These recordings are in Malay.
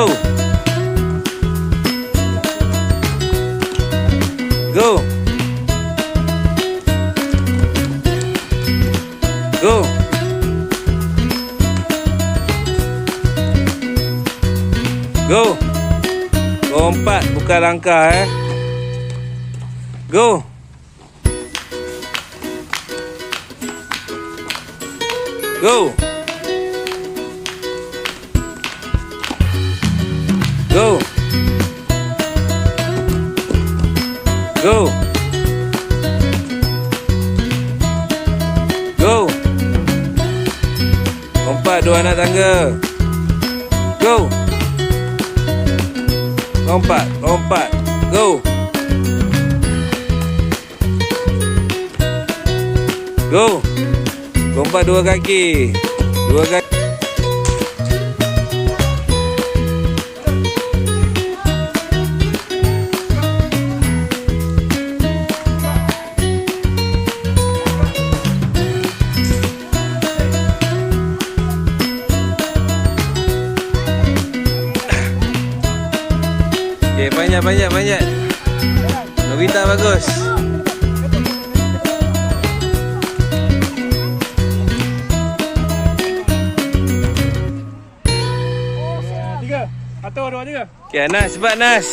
Go. Go. Go. Go. Lompat bukan langkah eh. Go. Go. Go. Go. Go. Lompat dua anak tangga. Go. Lompat, lompat. Go. Go. Lompat dua kaki. Dua kaki. banyak banyak banyak. Novita bagus. Tiga. Atau dua tiga. Okay, Nas, Nas.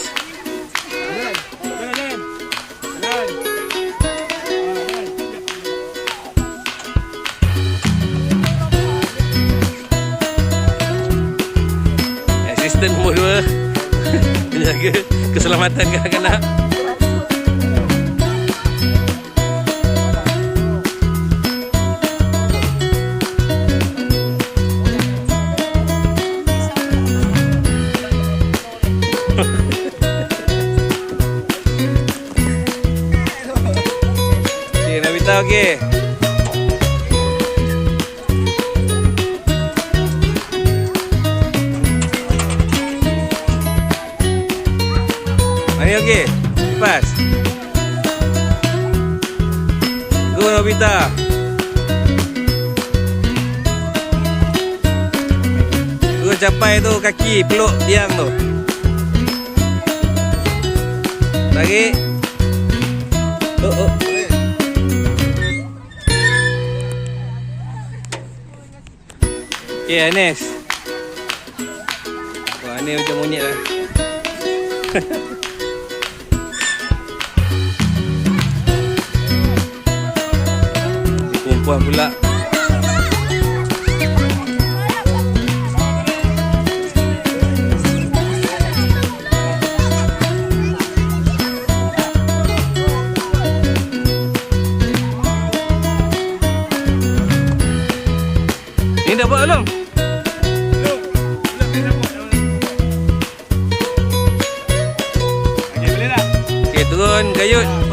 Assistant nombor 2 jaga keselamatan kanak-kanak. Lah. Okay. Lepas. Go Nobita. Go capai tu kaki peluk tiang tu. Tarik. Oh, oh. Okay, Anis. Wah, Anis macam monyet lah. Perempuan pula. Ni dah buat belum? Turun kayut.